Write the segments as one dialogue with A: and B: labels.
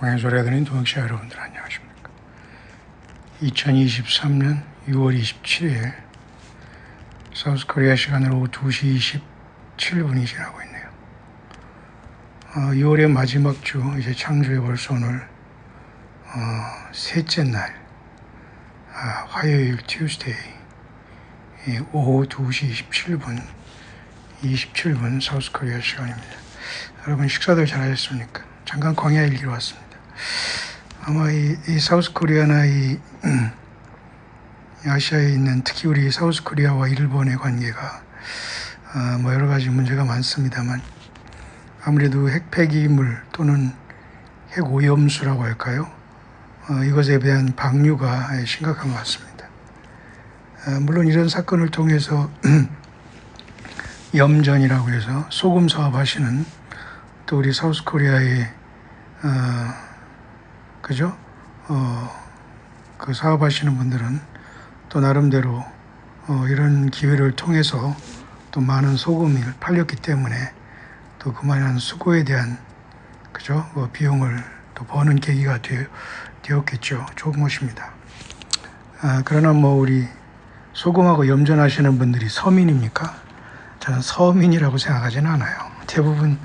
A: 공연소리가 들린 동역자 여러분들 안녕하십니까 2023년 6월 27일 사우스 코리아 시간으로 오후 2시 27분이 지나고 있네요 어, 6월의 마지막 주 이제 창조의 벌써 오늘 어, 셋째 날 아, 화요일 튜스데이 예, 오후 2시 27분 27분 사우스 코리아 시간입니다 여러분 식사들 잘 하셨습니까? 잠깐 광야 일기로 왔습니다. 아마 이, 이 사우스 코리아나 이, 음, 아시아에 있는 특히 우리 사우스 코리아와 일본의 관계가 어, 뭐 여러 가지 문제가 많습니다만 아무래도 핵 폐기물 또는 핵 오염수라고 할까요? 어, 이것에 대한 방류가 심각한 것 같습니다. 어, 물론 이런 사건을 통해서 염전이라고 해서 소금 사업하시는 또 우리 사우스 코리아의 어, 그죠? 어, 그 사업하시는 분들은 또 나름대로 어, 이런 기회를 통해서 또 많은 소금이 팔렸기 때문에 또 그만한 수고에 대한 그죠? 그 비용을 또 버는 계기가 되, 되었겠죠. 좋은 것입니다. 아, 그러나 뭐 우리 소금하고 염전하시는 분들이 서민입니까? 저는 서민이라고 생각하지는 않아요. 대부분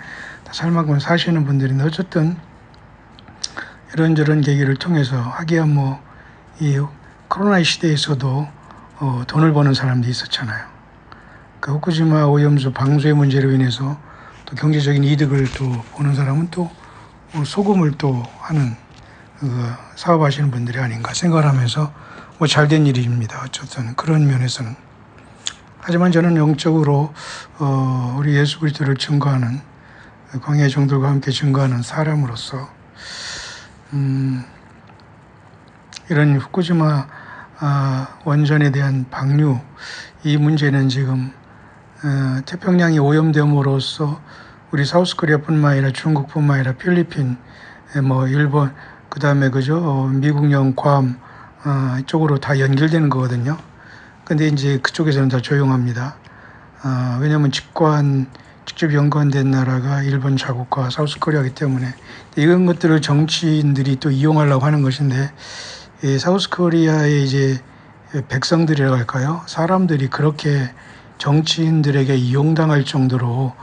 A: 살만큼 사시는 분들인데 어쨌든 이런저런 계기를 통해서 하기야 뭐 이 코로나 시대에서도 어, 돈을 버는 사람도 있었잖아요. 그 후쿠시마 오염수 방수의 문제로 인해서 또 경제적인 이득을 또 보는 사람은 또 소금을 또 하는 그 사업하시는 분들이 아닌가 생각을 하면서 뭐 잘된 일입니다. 어쨌든 그런 면에서는 하지만 저는 영적으로 어, 우리 예수 그리스도를 증거하는 광야 종들과 함께 증거하는 사람으로서 음, 이런 후쿠시마 아, 원전에 대한 방류 이 문제는 지금 어, 태평양이 오염됨으로써 우리 사우스코리아뿐만 아니라 중국뿐만 아니라 필리핀, 뭐 일본, 그 다음에 그죠 어, 미국령 괌 어, 쪽으로 다 연결되는 거거든요. 근데 이제 그쪽에서는 다 조용합니다. 어, 왜냐하면 직관 직접 연관된 나라가 일본 자국과 사우스코리아이기 때문에 이런 것들을 정치인들이 또 이용하려고 하는 것인데 사우스코리아의 이제 백성들이라고 할까요? 사람들이 그렇게 정치인들에게 이용당할 정도로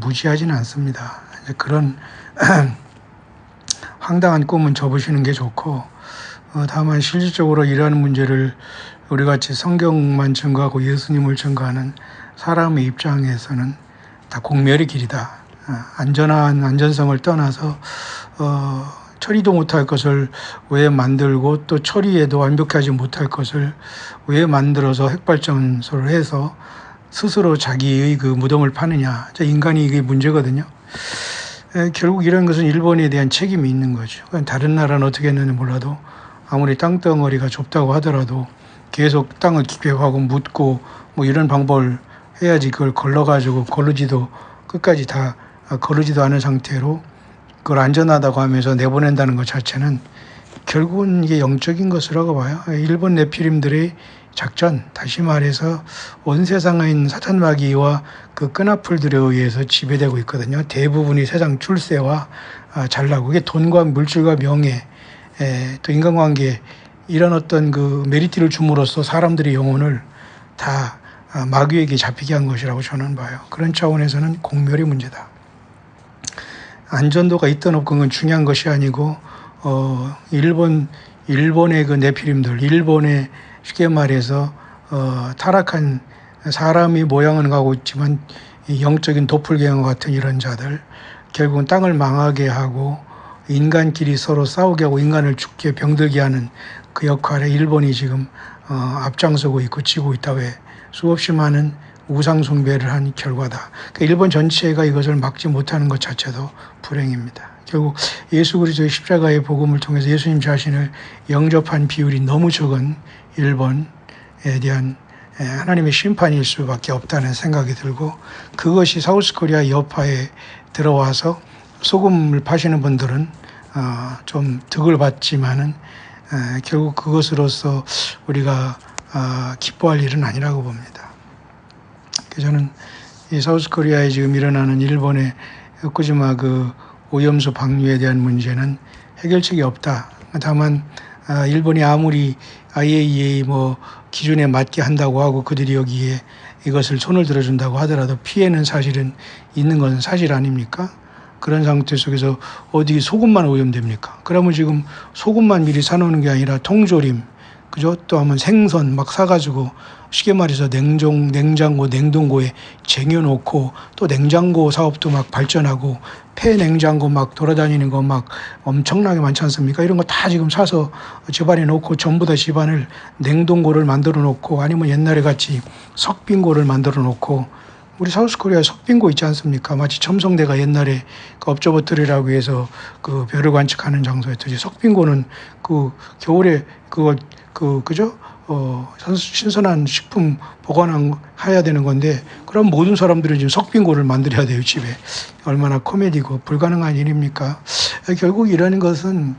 A: 무지하지는 않습니다. 그런 황당한 꿈은 접으시는 게 좋고 어, 다만 실질적으로 이러한 문제를 우리 같이 성경만 증거하고 예수님을 증거하는 사람의 입장에서는 다 공멸의 길이다. 어, 안전한 안전성을 떠나서 어, 처리도 못할 것을 왜 만들고 또 처리에도 완벽하지 못할 것을 왜 만들어서 핵발전소를 해서 스스로 자기의 그 무덤을 파느냐. 인간이 이게 문제거든요. 에, 결국 이런 것은 일본에 대한 책임이 있는 거죠. 다른 나라는 어떻게 했는지 몰라도 아무리 땅덩어리가 좁다고 하더라도 계속 땅을 기획하고 묻고 뭐 이런 방법을 해야지 그걸 걸러가지고 거르지도 끝까지 다 거르지도 않은 상태로 그걸 안전하다고 하면서 내보낸다는 것 자체는 결국은 이게 영적인 것이라고 봐요. 일본 네피림들의 작전, 다시 말해서 온 세상에 있는 사탄 마귀와 그 끈아풀들에 의해서 지배되고 있거든요. 대부분이 세상 출세와 아, 잘나고 그게 돈과 물질과 명예, 또 인간관계 이런 어떤 그 메리트를 줌으로써 사람들의 영혼을 다 아, 마귀에게 잡히게 한 것이라고 저는 봐요. 그런 차원에서는 공멸의 문제다. 안전도가 있든 없건 건 중요한 것이 아니고 어 일본 일본의 그 네피림들 일본의 쉽게 말해서 어 타락한 사람이 모양은 가고 있지만 영적인 도플갱어 같은 이런 자들 결국은 땅을 망하게 하고 인간끼리 서로 싸우게 하고 인간을 죽게 병들게 하는 그 역할에 일본이 지금 어 앞장서고 있고 지고 있다고 해 수없이 많은 우상 숭배를 한 결과다. 그러니까 일본 전체가 이것을 막지 못하는 것 자체도 불행입니다. 결국 예수 그리스도의 십자가의 복음을 통해서 예수님 자신을 영접한 비율이 너무 적은 일본에 대한 하나님의 심판일 수밖에 없다는 생각이 들고 그것이 사우스코리아 여파에 들어와서 소금을 파시는 분들은 어, 좀 득을 받지만은 결국 그것으로서 우리가 아, 기뻐할 일은 아니라고 봅니다. 저는 이 사우스 코리아에 지금 일어나는 일본의 후쿠시마 그 오염수 방류에 대한 문제는 해결책이 없다. 다만 아, 일본이 아무리 IAEA 뭐 기준에 맞게 한다고 하고 그들이 여기에 이것을 손을 들어준다고 하더라도 피해는 사실은 있는 것은 사실 아닙니까? 그런 상태 속에서 어디 소금만 오염됩니까? 그러면 지금 소금만 미리 사놓는 게 아니라 통조림, 그죠? 또 하면 생선 막 사가지고 쉽게 말해서 냉동, 냉장고, 냉동고에 쟁여놓고 또 냉장고 사업도 막 발전하고 폐 냉장고 막 돌아다니는 거 막 엄청나게 많지 않습니까? 이런 거 다 지금 사서 집안에 놓고 전부 다 집안을 냉동고를 만들어 놓고 아니면 옛날에 같이 석빙고를 만들어 놓고 우리 사우스 코리아에 석빙고 있지 않습니까? 마치 첨성대가 옛날에 그 업저버터리라고 해서 그 별을 관측하는 장소였듯이 석빙고는 그 겨울에 그거 그 그죠? 어 신선한 식품 보관한 해야 되는 건데 그럼 모든 사람들은 지금 석빙고를 만들어야 돼요 집에 얼마나 코미디고 불가능한 일입니까? 결국 이러는 것은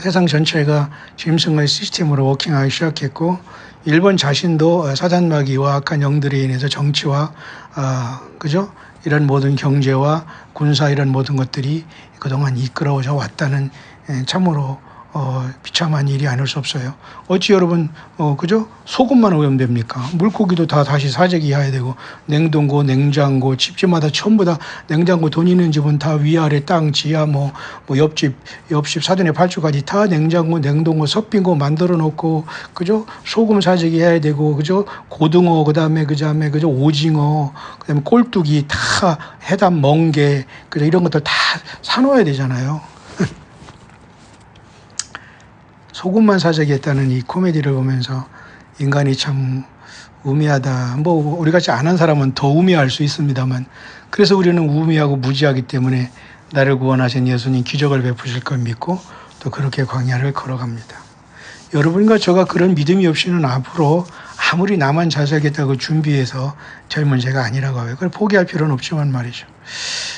A: 세상 전체가 짐승의 시스템으로 워킹하기 시작했고 일본 자신도 사단마귀와 악한 영들에 인해서 정치와 아 그죠? 이런 모든 경제와 군사 이런 모든 것들이 그동안 이끌어져 왔다는 에, 참으로 어, 비참한 일이 아닐 수 없어요. 어찌 여러분, 어, 그죠? 소금만 오염됩니까? 물고기도 다 다시 사재기 해야 되고, 냉동고, 냉장고, 집집마다 전부 다 냉장고 돈 있는 집은 다 위아래 땅, 지하, 뭐, 뭐 옆집, 옆집 사돈의 발주까지 다 냉장고, 냉동고, 섭빙고 만들어 놓고, 그죠? 소금 사재기 해야 되고, 그죠? 고등어, 그 다음에, 그 다음에, 그죠? 오징어, 그 다음에 꼴뚜기 다 해담 멍게, 그죠? 이런 것들 다 사놓아야 되잖아요. 소금만 사재기했다는 이 코미디를 보면서 인간이 참 우미하다. 뭐 우리 같이 안 한 사람은 더 우미할 수 있습니다만 그래서 우리는 우미하고 무지하기 때문에 나를 구원하신 예수님 기적을 베푸실 걸 믿고 또 그렇게 광야를 걸어갑니다. 여러분과 저가 그런 믿음이 없이는 앞으로 아무리 나만 잘 살겠다고 준비해서 될 문제가 아니라고 해요. 그걸 포기할 필요는 없지만 말이죠.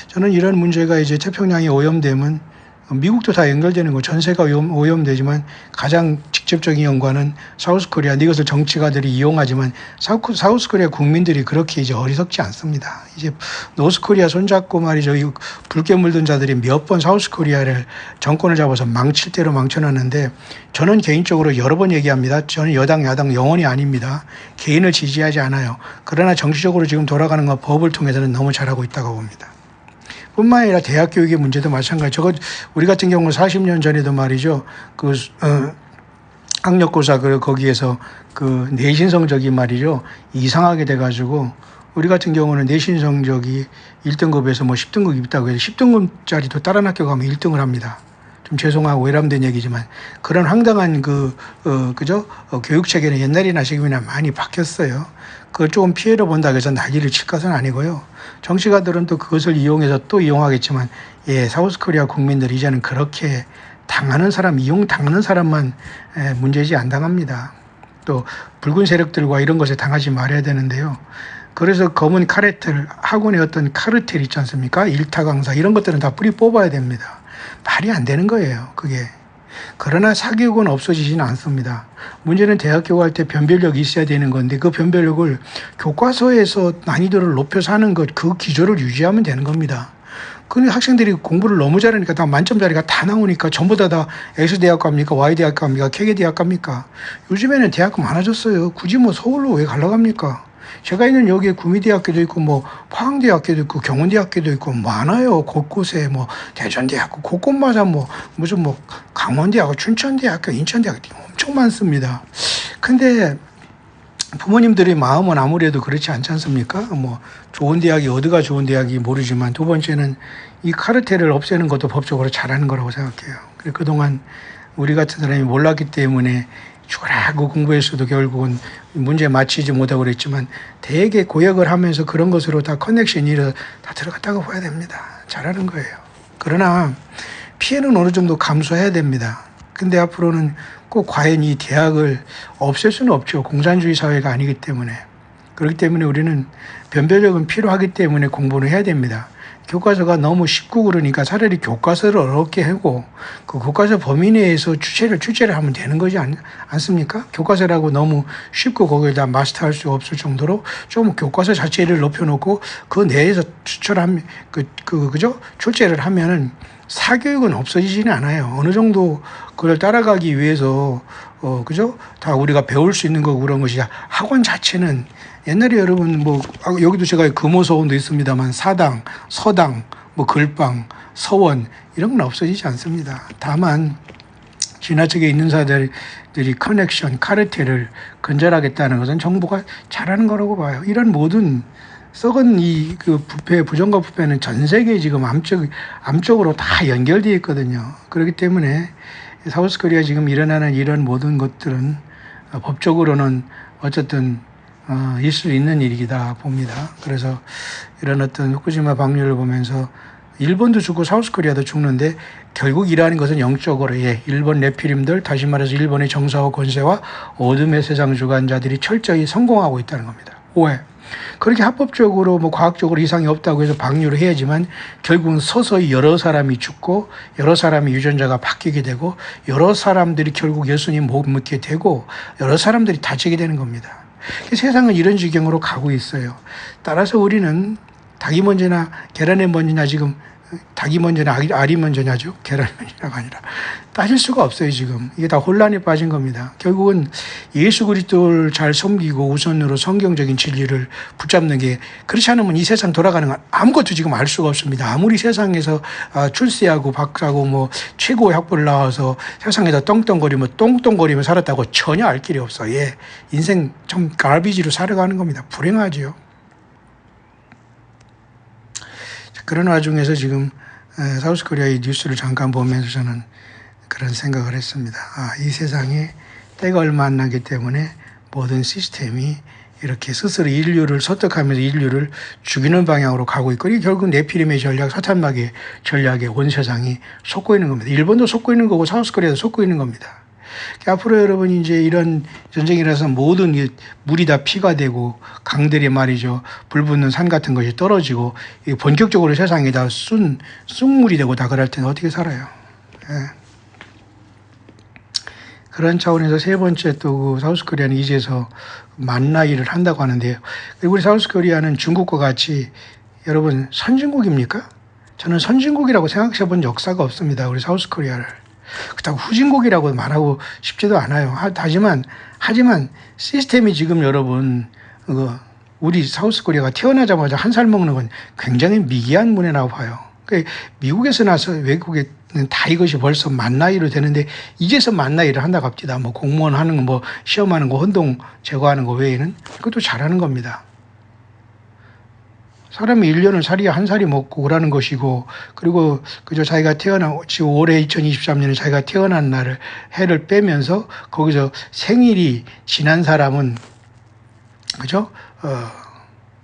A: 저는 이런 문제가 이제 태평양이 오염되면 미국도 다 연결되는 거 전세가 오염, 오염되지만 가장 직접적인 연관은 사우스코리아 이것을 정치가들이 이용하지만 사우스, 사우스코리아 국민들이 그렇게 이제 어리석지 않습니다. 이제 노스코리아 손잡고 말이죠. 이 붉게 물든 자들이 몇 번 사우스코리아를 정권을 잡아서 망칠 대로 망쳐놨는데 저는 개인적으로 여러 번 얘기합니다. 저는 여당 야당 영원히 아닙니다. 개인을 지지하지 않아요. 그러나 정치적으로 지금 돌아가는 건 법을 통해서는 너무 잘하고 있다고 봅니다. 뿐만 아니라 대학 교육의 문제도 마찬가지. 저거 우리 같은 경우는 40년 전에도 말이죠. 그 어, 학력고사 그 거기에서 그 내신 성적이 말이죠 이상하게 돼가지고 우리 같은 경우는 내신 성적이 1등급에서 뭐 10등급 있다고 해서 10등급짜리도 다른 학교 가면 1등을 합니다. 좀 죄송하고 외람된 얘기지만 그런 황당한 그, 어, 그죠? 어, 교육 체계는 옛날이나 지금이나 많이 바뀌었어요. 그걸 조금 피해를 본다고 해서 난리를 칠 것은 아니고요. 정치가들은 또 그것을 이용해서 또 이용하겠지만, 예, 사우스 코리아 국민들 이제는 그렇게 당하는 사람, 이용당하는 사람만 에, 문제지 안 당합니다. 또 붉은 세력들과 이런 것에 당하지 말아야 되는데요. 그래서 검은 카레텔, 학원의 어떤 카르텔 있지 않습니까? 일타 강사, 이런 것들은 다 뿌리 뽑아야 됩니다. 말이 안 되는 거예요, 그게. 그러나 사교육은 없어지지는 않습니다. 문제는 대학교 갈 때 변별력이 있어야 되는 건데 그 변별력을 교과서에서 난이도를 높여서 하는 것, 그 기조를 유지하면 되는 겁니다. 근데 학생들이 공부를 너무 잘하니까 다 만점짜리가 다 나오니까 전부 다다 S대학 갑니까? Y대학 갑니까? K대학 갑니까? 요즘에는 대학 교 많아졌어요. 굳이 뭐 서울로 왜 가려고 합니까? 제가 있는 여기에 구미대학교도 있고 뭐 포항대학교도 있고 경원대학교도 있고 많아요. 곳곳에 뭐 대전대학교 곳곳마다 뭐 무슨 뭐 강원대학교, 춘천대학교, 인천대학교 엄청 많습니다. 근데 부모님들의 마음은 아무래도 그렇지 않지 않습니까? 뭐 좋은 대학이 어디가 좋은 대학이 모르지만 두 번째는 이 카르텔을 없애는 것도 법적으로 잘하는 거라고 생각해요. 그동안 우리 같은 사람이 몰랐기 때문에 죽으라고 공부했어도 결국은 문제 맞히지 못하고 그랬지만 대개 고역을 하면서 그런 것으로 다 커넥션이 다 들어갔다고 봐야 됩니다. 잘하는 거예요. 그러나 피해는 어느 정도 감수해야 됩니다. 근데 앞으로는 꼭 과연 이 대학을 없앨 수는 없죠. 공산주의 사회가 아니기 때문에. 그렇기 때문에 우리는 변별력은 필요하기 때문에 공부를 해야 됩니다. 교과서가 너무 쉽고 그러니까 차라리 교과서를 어렵게 하고 그 교과서 범위 내에서 주체를 주체를 하면 되는 거지 않, 않습니까? 교과서라고 너무 쉽고 거기에다 마스터할 수 없을 정도로 좀 교과서 자체를 높여놓고 그 내에서 추천하면 그, 그 그죠 출제를 하면은 사교육은 없어지지는 않아요. 어느 정도 그걸 따라가기 위해서 어 그죠 다 우리가 배울 수 있는 거고 그런 것이 학원 자체는 옛날에 여러분 뭐 아, 여기도 제가 금호서원도 있습니다만 사당, 서당, 뭐 글방, 서원 이런 건 없어지지 않습니다. 다만 지나치게 있는 사람들이 커넥션, 카르텔을 건절하겠다는 것은 정부가 잘하는 거라고 봐요. 이런 모든 썩은 이 그 부패, 부정과 부패는 전 세계에 지금 암쪽, 암쪽으로 다 연결되어 있거든요. 그렇기 때문에 사우스 코리아 지금 일어나는 이런 모든 것들은 법적으로는 어쨌든 어, 있을 수 있는 일이다 봅니다. 그래서 이런 어떤 후쿠시마 방류를 보면서 일본도 죽고 사우스 코리아도 죽는데 결국 일하는 것은 영적으로 예, 일본 네피림들 다시 말해서 일본의 정사와 권세와 어둠의 세상 주관자들이 철저히 성공하고 있다는 겁니다. 왜? 그렇게 합법적으로 뭐 과학적으로 이상이 없다고 해서 방류를 해야지만 결국은 서서히 여러 사람이 죽고 여러 사람이 유전자가 바뀌게 되고 여러 사람들이 결국 예수님 못 묻게 되고 여러 사람들이 다치게 되는 겁니다. 세상은 이런 지경으로 가고 있어요. 따라서 우리는 닭이 먼저나 계란이 먼저냐 지금 닭이 먼저냐 알이 먼저냐죠. 계란이 먼저냐가 아니라 따질 수가 없어요 지금 이게 다 혼란에 빠진 겁니다. 결국은 예수 그리스도를 잘 섬기고 우선으로 성경적인 진리를 붙잡는 게 그렇지 않으면 이 세상 돌아가는 건 아무것도 지금 알 수가 없습니다. 아무리 세상에서 아, 출세하고 박사고 뭐 최고의 학부를 나와서 세상에서 떵떵거리며 똥똥거리며 살았다고 전혀 알 길이 없어. 예, 인생 좀 갈비지로 살아가는 겁니다. 불행하지요. 그런 와중에서 지금 사우스 코리아의 뉴스를 잠깐 보면서 저는 그런 생각을 했습니다. 아, 이 세상에 때가 얼마 안 나기 때문에 모든 시스템이 이렇게 스스로 인류를 설득하면서 인류를 죽이는 방향으로 가고 있고, 이 결국 네피림의 전략, 사탄막의 전략에 온 세상이 속고 있는 겁니다. 일본도 속고 있는 거고, 사우스 코리아도 속고 있는 겁니다. 앞으로 여러분 이제 이런 전쟁이라서 모든 물이 다 피가 되고 강들이 말이죠 불 붙는 산 같은 것이 떨어지고 본격적으로 세상이 다 순 쑥물이 되고 다 그럴 때는 어떻게 살아요? 예. 그런 차원에서 세 번째 또그 사우스 코리아는 이제서 만나 일을 한다고 하는데요. 그리고 우리 사우스 코리아는 중국과 같이 여러분 선진국입니까? 저는 선진국이라고 생각해 본 역사가 없습니다. 우리 사우스 코리아를. 그렇다고 후진국이라고 말하고 싶지도 않아요. 하지만 하지만 시스템이 지금 여러분 그 우리 사우스 코리아가 태어나자마자 한 살 먹는 건 굉장히 미개한 문제라고 봐요. 그 미국에서 나서 외국에 다 이것이 벌써 만 나이로 되는데 이제서 만 나이를 한다고 합니다. 뭐 공무원 하는 거, 뭐 시험하는 거, 혼동 제거하는 거 외에는 그것도 잘하는 겁니다. 사람이 1년을 살이야 한 살이 먹고 그라는 것이고 그리고 그저 자기가 태어난 지금 올해 2023년에 자기가 태어난 날을 해를 빼면서 거기서 생일이 지난 사람은 그죠? 어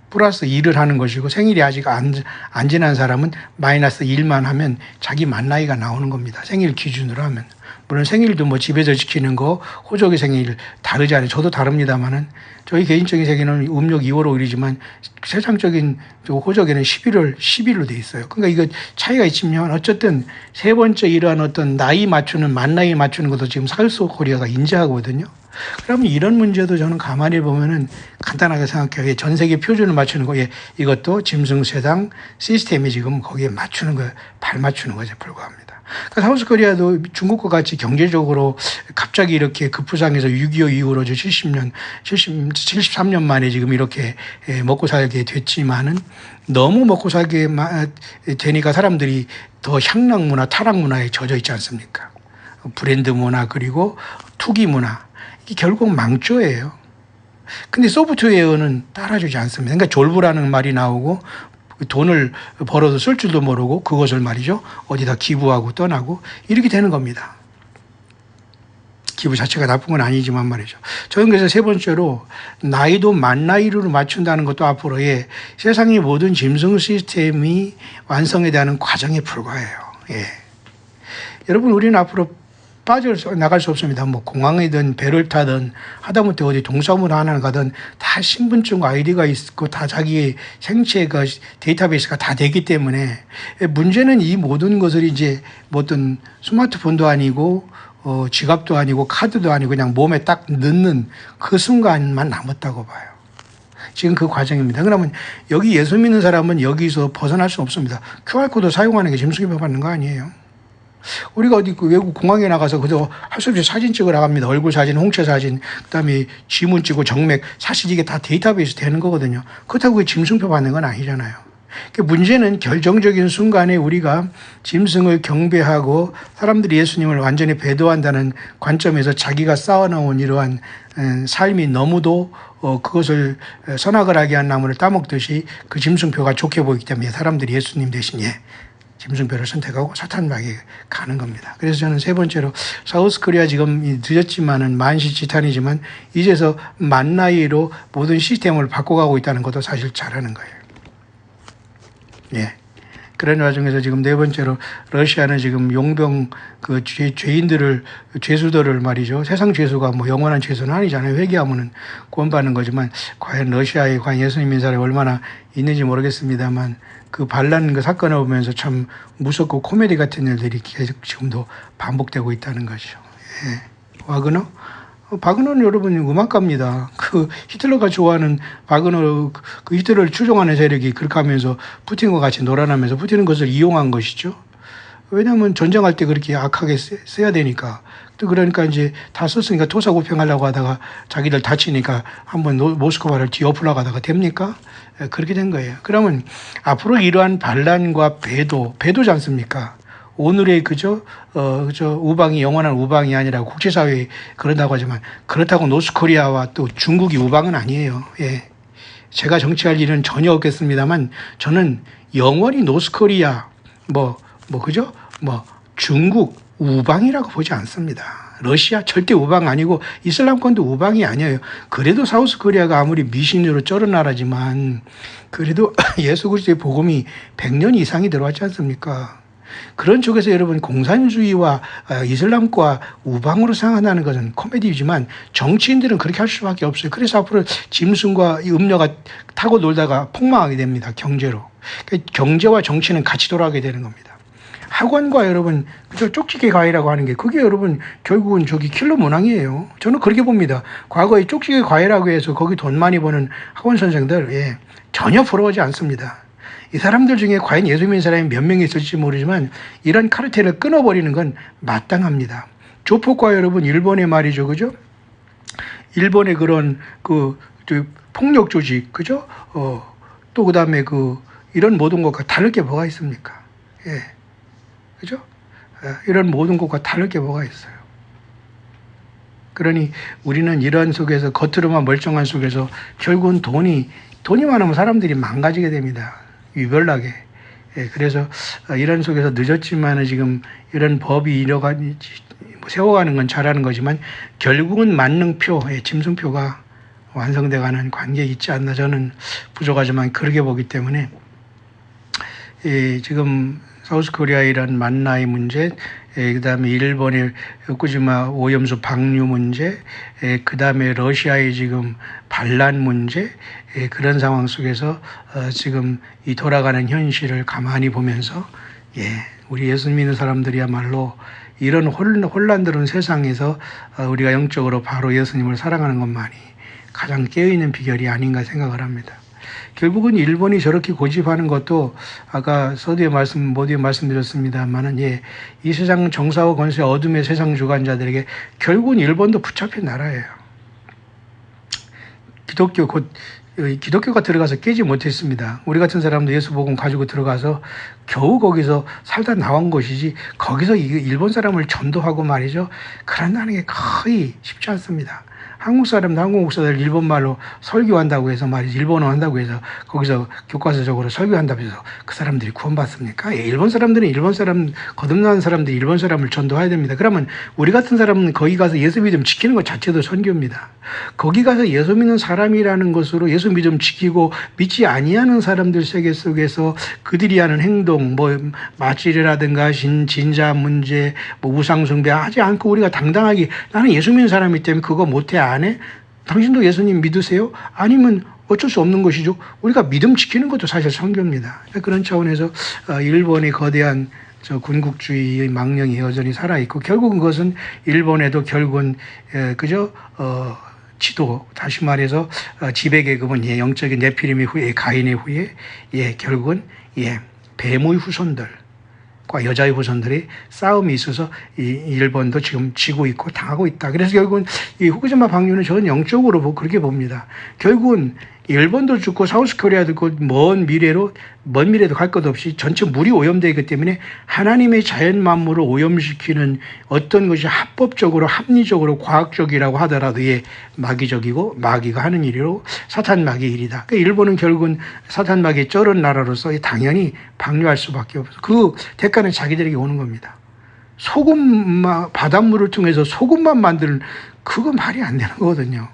A: 플러스 1을 하는 것이고 생일이 아직 안, 안 지난 사람은 마이너스 1만 하면 자기 만 나이가 나오는 겁니다. 생일 기준으로 하면. 물론 생일도 뭐 집에서 지키는 거, 호적의 생일 다르지 않아요. 저도 다릅니다만은 저희 개인적인 생일은 음력 2월 5일이지만 세상적인 호적에는 11월 10일로 돼 있어요. 그러니까 이거 차이가 있지만 어쨌든 세 번째 이러한 어떤 나이 맞추는 만 나이 맞추는 것도 지금 사우스 코리아가 인지하거든요. 그러면 이런 문제도 저는 가만히 보면은 간단하게 생각해요. 전 세계 표준을 맞추는 거, 예, 이것도 짐승세당 시스템이 지금 거기에 맞추는 거에 발 맞추는 것에 불과합니다. 그러니까 사우스 코리아도 중국과 같이 경제적으로 갑자기 이렇게 급부상해서 6.25 이후로 70년, 70, 73년 만에 지금 이렇게 예, 먹고 살게 됐지만은 너무 먹고 살게 되니까 사람들이 더 향락 문화, 타락 문화에 젖어 있지 않습니까? 브랜드 문화 그리고 투기 문화 이게 결국 망조예요. 근데 소프트웨어는 따라주지 않습니다. 그러니까 졸부라는 말이 나오고 돈을 벌어도 쓸 줄도 모르고 그것을 말이죠. 어디다 기부하고 떠나고 이렇게 되는 겁니다. 기부 자체가 나쁜 건 아니지만 말이죠. 저는 그래서 세 번째로 나이도 만 나이로 맞춘다는 것도 앞으로의 세상의 모든 짐승 시스템이 완성에 대한 과정에 불과해요. 예. 여러분 우리는 앞으로 빠져 나갈 수 없습니다. 뭐 공항이든 배를 타든 하다못해 어디 동사무소 하나 가든 다 신분증 아이디가 있고 다 자기의 생체가 데이터베이스가 다 되기 때문에 문제는 이 모든 것을 이제 뭐 어떤 스마트폰도 아니고 어, 지갑도 아니고 카드도 아니고 그냥 몸에 딱 넣는 그 순간만 남았다고 봐요. 지금 그 과정입니다. 그러면 여기 예수 믿는 사람은 여기서 벗어날 수 없습니다. QR코드 사용하는 게 짐승이 받는 거 아니에요. 우리가 어디 그 외국 공항에 나가서 그저 할 수 없이 사진 찍으러 갑니다. 얼굴 사진, 홍채 사진, 그다음에 지문 찍고 정맥, 사실 이게 다 데이터베이스 되는 거거든요. 그렇다고 그 짐승표 받는 건 아니잖아요. 그 문제는 결정적인 순간에 우리가 짐승을 경배하고 사람들이 예수님을 완전히 배도한다는 관점에서 자기가 쌓아놓은 이러한 삶이 너무도 어, 그것을 선악을 하게 한 나무를 따먹듯이 그 짐승표가 좋게 보이기 때문에 사람들이 예수님 대신 예, 짐승표를 선택하고 사탄막에 가는 겁니다. 그래서 저는 세 번째로 사우스 코리아 지금 늦었지만은 만시지탄이지만 이제서 만 나이로 모든 시스템을 바꿔가고 있다는 것도 사실 잘하는 거예요. 예. 그런 와중에서 지금 네 번째로 러시아는 지금 용병 그 죄, 죄인들을 죄수들을 말이죠. 세상 죄수가 뭐 영원한 죄수는 아니잖아요. 회개하면은 구원받는 거지만 과연 러시아에 과연 예수님 인 사람이 얼마나 있는지 모르겠습니다만 그 반란 그 사건을 보면서 참 무섭고 코미디 같은 일들이 계속 지금도 반복되고 있다는 것이죠. 예. 와그너? 바그너는 여러분 음악가입니다. 그 히틀러가 좋아하는 바그너 그 히틀러를 추종하는 세력이 그렇게 하면서 푸틴과 같이 놀아나면서 푸틴은 그것을 이용한 것이죠. 왜냐하면 전쟁할 때 그렇게 악하게 써야 되니까. 또 그러니까 이제 다 썼으니까 토사구팽하려고 하다가 자기들 다치니까 한번 모스크바를 뒤엎으려고 하다가 됩니까? 예, 그렇게 된 거예요. 그러면 앞으로 이러한 반란과 배도, 배도지 않습니까? 오늘의 그저 어 그저 우방이 영원한 우방이 아니라 국제사회에 그런다고 하지만 그렇다고 노스코리아와 또 중국이 우방은 아니에요. 예. 제가 정치할 일은 전혀 없겠습니다만 저는 영원히 노스코리아 뭐뭐 뭐 그죠 뭐 중국 우방이라고 보지 않습니다. 러시아 절대 우방 아니고 이슬람권도 우방이 아니에요. 그래도 사우스 코리아가 아무리 미신으로 쩔은 나라지만 그래도 예수 그리스도의 복음이 100년 이상이 들어왔지 않습니까? 그런 쪽에서 여러분 공산주의와 어, 이슬람과 우방으로 생각한다는 것은 코미디지만 정치인들은 그렇게 할 수밖에 없어요. 그래서 앞으로 짐승과 음료가 타고 놀다가 폭망하게 됩니다. 경제로. 그러니까 경제와 정치는 같이 돌아가게 되는 겁니다. 학원과 여러분 그저 쪽지게 과외라고 하는 게 그게 여러분 결국은 저기 킬러 문항이에요. 저는 그렇게 봅니다. 과거에 쪽지게 과외라고 해서 거기 돈 많이 버는 학원 선생들 예, 전혀 부러워하지 않습니다. 이 사람들 중에 과연 예수 믿는 사람이 몇 명이 있을지 모르지만 이런 카르텔을 끊어버리는 건 마땅합니다. 조폭과 여러분 일본의 말이죠, 그죠? 일본의 그런 그 폭력 조직, 그죠? 어, 또 그다음에 그 이런 모든 것과 다를 게 뭐가 있습니까? 예, 그죠? 예, 이런 모든 것과 다를 게 뭐가 있어요? 그러니 우리는 이런 속에서 겉으로만 멀쩡한 속에서 결국은 돈이 돈이 많으면 사람들이 망가지게 됩니다. 유별나게. 예, 그래서 어, 이런 속에서 늦었지만 지금 이런 법이 이러가 뭐 세워가는 건 잘하는 거지만 결국은 만능표, 예, 짐승표가 완성돼가는 관계에 있지 않나 저는 부족하지만 그렇게 보기 때문에 예, 지금 사우스 코리아 이런 만나의 문제, 예, 그 다음에 일본의 후쿠시마 오염수 방류 문제, 예, 그 다음에 러시아의 지금 반란 문제, 예, 그런 상황 속에서 어, 지금 이 돌아가는 현실을 가만히 보면서 예, 우리 예수 믿는 사람들이야말로 이런 혼란스러운 세상에서 어, 우리가 영적으로 바로 예수님을 사랑하는 것만이 가장 깨어있는 비결이 아닌가 생각을 합니다. 결국은 일본이 저렇게 고집하는 것도 아까 서두에 말씀 모두에 말씀드렸습니다만은 예, 이 세상 정사와 권세 어둠의 세상 주관자들에게 결국은 일본도 붙잡힌 나라예요. 기독교 곧 기독교가 들어가서 깨지 못했습니다. 우리 같은 사람도 예수 복음 가지고 들어가서 겨우 거기서 살다 나온 것이지 거기서 일본 사람을 전도하고 말이죠. 그런다는 게 거의 쉽지 않습니다. 한국 사람도 한국 목사들 일본 말로 설교한다고 해서 말이지 일본어 한다고 해서 거기서 교과서적으로 설교한다고 해서 그 사람들이 구원받습니까? 예, 일본 사람들은 일본 사람 거듭난 사람들이 일본 사람을 전도해야 됩니다. 그러면 우리 같은 사람은 거기 가서 예수 믿음 지키는 것 자체도 선교입니다. 거기 가서 예수 믿는 사람이라는 것으로 예수 믿음 지키고 믿지 아니하는 사람들 세계 속에서 그들이 하는 행동 뭐 마질이라든가 진, 진자 문제 뭐 우상숭배 하지 않고 우리가 당당하게 나는 예수 믿는 사람이기 때문에 그거 못해 안 해? 당신도 예수님 믿으세요? 아니면 어쩔 수 없는 것이죠. 우리가 믿음 지키는 것도 사실 선교입니다. 그런 차원에서 어, 일본의 거대한 저 군국주의의 망령이 여전히 살아 있고 결국은 그것은 일본에도 결국은 에, 그저 어 지도 다시 말해서 어, 지배 계급은 예, 영적인 네피림의 후예 가인의 후예 예 결국은 예 뱀의 후손들 과 여자의 후손들이 싸움이 있어서 이 일본도 지금 지고 있고 당하고 있다. 그래서 결국은 이 후쿠시마 방류는 저는 영적으로 보- 그렇게 봅니다. 결국은 일본도 죽고 사우스코리아도 있고 먼 미래로 먼 미래도 갈 것 없이 전체 물이 오염되기 때문에 하나님의 자연 만물을 오염시키는 어떤 것이 합법적으로 합리적으로 과학적이라고 하더라도 예 마귀적이고 마귀가 하는 일이로 사탄 마귀 일이다. 그러니까 일본은 결국은 사탄 마귀의 쩔은 나라로서 당연히 방류할 수밖에 없어. 그 대가는 자기들에게 오는 겁니다. 소금 바닷물을 통해서 소금만 만드는 그거 말이 안 되는 거거든요.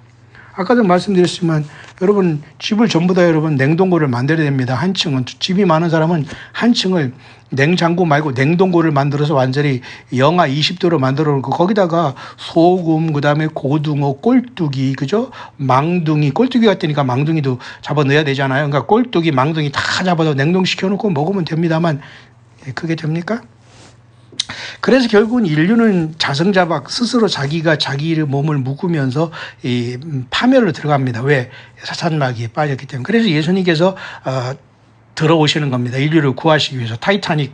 A: 아까도 말씀드렸지만 여러분 집을 전부 다 여러분 냉동고를 만들어야 됩니다. 한 층은 집이 많은 사람은 한 층을 냉장고 말고 냉동고를 만들어서 완전히 영하 20도로 만들어 놓고 거기다가 소금 그다음에 고등어 꼴뚜기 그죠 망둥이 꼴뚜기 같으니까 망둥이도 잡아 넣어야 되잖아요. 그러니까 꼴뚜기 망둥이 다 잡아서 냉동시켜 놓고 먹으면 됩니다만 예, 그게 됩니까? 그래서 결국은 인류는 자성자박 스스로 자기가 자기의 몸을 묶으면서 이 음, 파멸로 들어갑니다. 왜 사탄마귀에 빠졌기 때문에. 그래서 예수님께서 어, 들어오시는 겁니다. 인류를 구하시기 위해서 타이타닉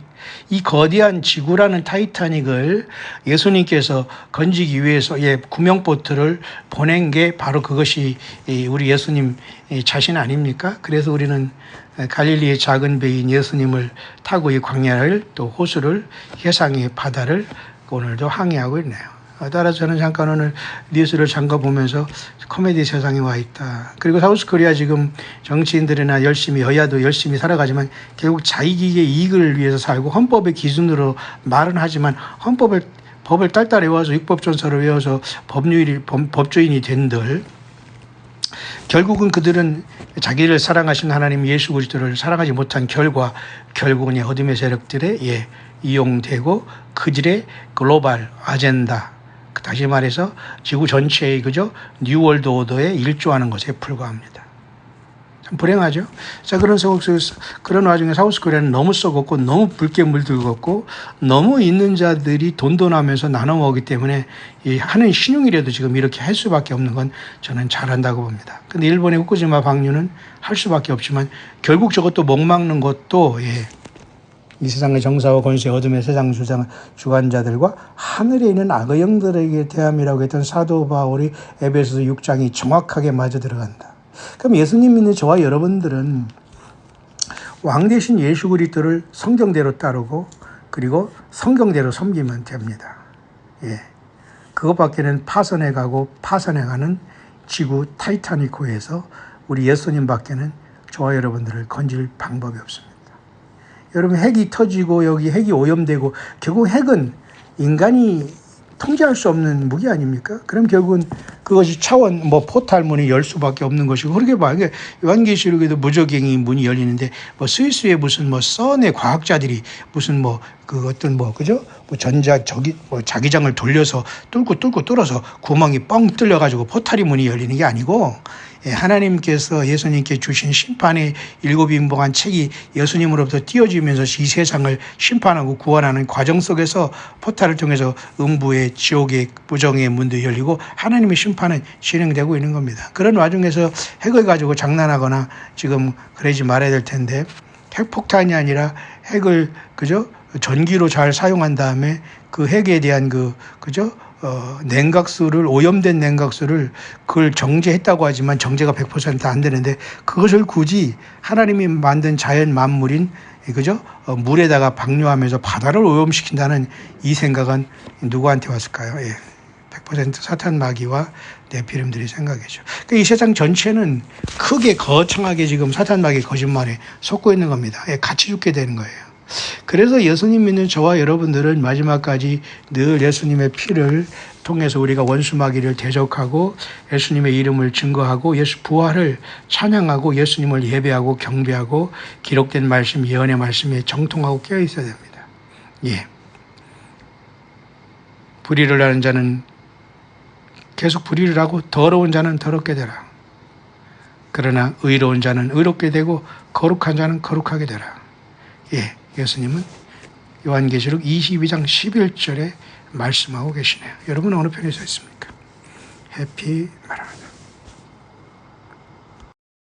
A: 이 거대한 지구라는 타이타닉을 예수님께서 건지기 위해서 예 구명보트를 보낸 게 바로 그것이 이 우리 예수님 이 자신 아닙니까? 그래서 우리는 갈릴리의 작은 배인 예수님을 타고 이 광야를 또 호수를 해상의 바다를 오늘도 항해하고 있네요. 어, 따라서 저는 잠깐 오늘 뉴스를 잠깐 보면서 코미디 세상에 와 있다. 그리고 사우스 코리아 지금 정치인들이나 열심히 여야도 열심히 살아가지만 결국 자기의 이익을 위해서 살고 헌법의 기준으로 말은 하지만 헌법을 법을 딸딸 외워서 육법전서를 외워서 법률이 법, 법조인이 된들 결국은 그들은 자기를 사랑하신 하나님 예수 그리스도를 사랑하지 못한 결과 결국은 이 어둠의 세력들에 예, 이용되고 그들의 글로벌 아젠다 다시 말해서 지구 전체의 그죠 뉴월드 오더에 일조하는 것에 불과합니다. 참 불행하죠. 자 그런 속에서 그런 와중에 사우스코리아는 너무 썩었고 너무 붉게 물들었고 너무 있는 자들이 돈돈하면서 나눠 먹기 때문에 이 하는 신용이라도 지금 이렇게 할 수밖에 없는 건 저는 잘한다고 봅니다. 근데 일본의 후쿠시마 방류는 할 수밖에 없지만 결국 저것도 목 막는 것도 예. 이 세상의 정사와 권세 어둠의 세상 주장 주관자들과 하늘에 있는 악의 영들에게 대함이라고 했던 사도 바울이 에베소서 6장이 정확하게 맞아 들어간다. 그럼 예수님 믿는 저와 여러분들은 왕 대신 예수 그리스도를 성경대로 따르고 그리고 성경대로 섬기면 됩니다. 예. 그것밖에는 파선해 가고 파선해 가는 지구 타이타닉호에서 우리 예수님 밖에는 저와 여러분들을 건질 방법이 없습니다. 여러분 핵이 터지고 여기 핵이 오염되고 결국 핵은 인간이 통제할 수 없는 무기 아닙니까? 그럼 결국은 그것이 차원 뭐 포탈 문이 열 수밖에 없는 것이고 그렇게 봐. 이게 요한계시록에도 무적행이 문이 열리는데 뭐 스위스의 무슨 뭐 선의 과학자들이 무슨 뭐 그 어떤 뭐 그죠? 뭐 전자 저기 뭐 자기장을 돌려서 뚫고 뚫고 뚫어서 구멍이 뻥 뚫려 가지고 포탈이 문이 열리는 게 아니고 예, 하나님께서 예수님께 주신 심판의 일곱 인봉한 책이 예수님으로부터 띄어지면서 이 세상을 심판하고 구원하는 과정 속에서 포탈을 통해서 음부의 지옥의 부정의 문도 열리고 하나님의 심판은 진행되고 있는 겁니다. 그런 와중에서 핵을 가지고 장난하거나 지금 그러지 말아야 될 텐데 핵폭탄이 아니라 핵을 그죠 전기로 잘 사용한 다음에 그 핵에 대한 그 그죠 어, 냉각수를 오염된 냉각수를 그걸 정제했다고 하지만 정제가 100%안 되는데 그것을 굳이 하나님이 만든 자연 만물인 그죠 어, 물에다가 방류하면서 바다를 오염시킨다는 이 생각은 누구한테 왔을까요? 예. 100% 사탄 마귀와 네피림들이 생각이죠. 그러니까 이 세상 전체는 크게 거창하게 지금 사탄 마귀 거짓말에 속고 있는 겁니다. 예, 같이 죽게 되는 거예요. 그래서 예수님 믿는 저와 여러분들은 마지막까지 늘 예수님의 피를 통해서 우리가 원수 마귀를 대적하고 예수님의 이름을 증거하고 예수 부활을 찬양하고 예수님을 예배하고 경배하고 기록된 말씀 예언의 말씀에 정통하고 깨어 있어야 됩니다. 예. 불의를 하는 자는 계속 불의를 하고 더러운 자는 더럽게 되라. 그러나 의로운 자는 의롭게 되고 거룩한 자는 거룩하게 되라. 예, 예수님은 요한계시록 22장 11절에 말씀하고 계시네요. 여러분 어느 편에 서 있습니까? 해피 마라.